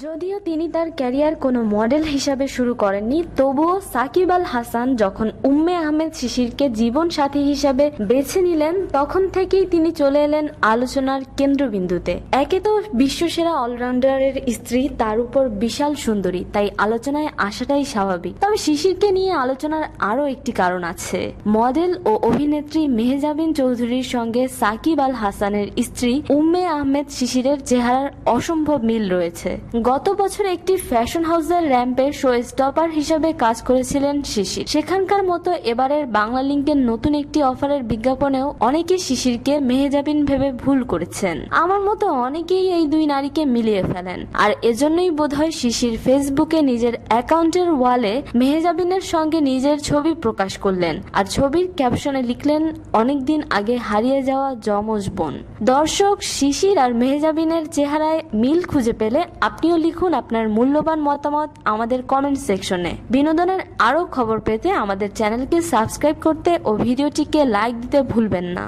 যদিও তিনি তার ক্যারিয়ার কোনো মডেল হিসাবে শুরু করেননি, তবুও সাকিব আল হাসান যখন উম্মে আহমেদ শিশিরকে জীবন সাথী হিসাবে বেছে নিলেন, তখন থেকেই তিনি চলে এলেন আলোচনার কেন্দ্রবিন্দুতে। একে তো বিশ্বসেরা অলরাউন্ডারের স্ত্রী, তার উপর বিশাল সুন্দরী, তাই আলোচনায় আসাটাই স্বাভাবিক। তবে শিশিরকে নিয়ে আলোচনার আরও একটি কারণ আছে। মডেল ও অভিনেত্রী মেহজাবিন চৌধুরীর সঙ্গে সাকিব আল হাসানের স্ত্রী উম্মে আহমেদ শিশিরের চেহারার অসম্ভব মিল রয়েছে। গত বছর একটি ফ্যাশন হাউসের র্যাম্পে শো স্টপার হিসাবে কাজ করেছিলেন শিশির। সেখানকার মতো এবারের বাংলা লিঙ্কের নতুন একটি অফারের বিজ্ঞাপনেও অনেকে শিশিরকে মেহেজাবিন ভেবে ভুল করেছেন। আমার মতো অনেকেই এই দুই নারীকে মিলিয়ে ফেলেন। আর এজন্যই বোধহয় শিশির ফেসবুকে নিজের অ্যাকাউন্টের ওয়ালে মেহেজাবিনের সঙ্গে নিজের ছবি প্রকাশ করলেন। আর ছবির ক্যাপশনে লিখলেন, অনেকদিন আগে হারিয়ে যাওয়া যমজ বোন। দর্শক, শিশির আর মেহেজাবিনের চেহারায় মিল খুঁজে পেলে আপনিও লিখুন আপনার মূল্যবান মতামত আমাদের কমেন্ট সেকশনে বিনোদনের আরও খবর পেতে আমাদের চ্যানেলকে সাবস্ক্রাইব করতে ও ভিডিওটিকে লাইক দিতে ভুলবেন না।